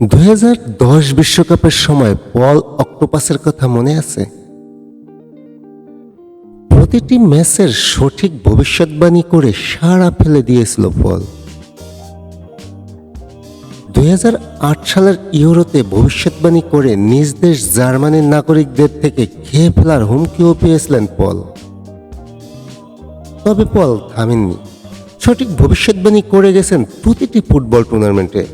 দুই বিশ্বকাপের সময় পল অক্টোপাসের কথা মনে আছে? প্রতিটি ম্যাচের সঠিক ভবিষ্যৎবাণী করে সাড়া ফেলে দিয়েছিল পল। দুই হাজার আট সালের ইউরোতে ভবিষ্যৎবাণী করে নিজ দেশ জার্মানির নাগরিকদের থেকে খেয়ে ফেলার হুমকিও পেয়েছিলেন পল। তবে পল থামেননি। সঠিক ভবিষ্যৎবাণী করে গেছেন প্রতিটি ফুটবল টুর্নামেন্টে।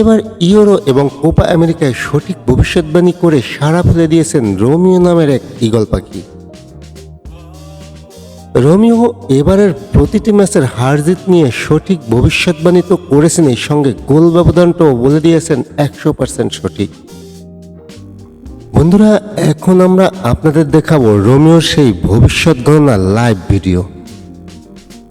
এবার ইউরো এবং কোপা আমেরিকায় সঠিক ভবিষ্যৎবাণী করে সাড়া ফেলে দিয়েছেন রোমিও নামের এক ইগল পাখি। রোমিও এবারের প্রতিটি ম্যাচের হার জিত নিয়ে সঠিক ভবিষ্যৎবাণী তো করেছেন, এই সঙ্গে গোল ব্যবধানটাও বলে দিয়েছেন একশো পার্সেন্ট সঠিক। বন্ধুরা, এখন আমরা আপনাদের দেখাবো রোমিওর সেই ভবিষ্যৎ গণনা লাইভ ভিডিও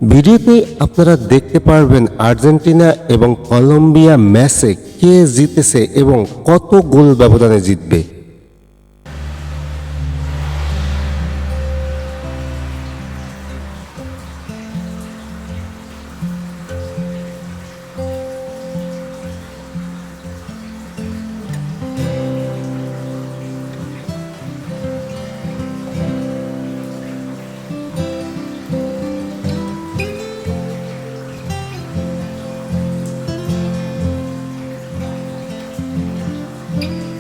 ভিডিওতে আপনারা দেখতে পারবেন আর্জেন্টিনা এবং কলম্বিয়া ম্যাচে কে জিতেছে এবং কত গোল ব্যবধানে জিতবে। Bye.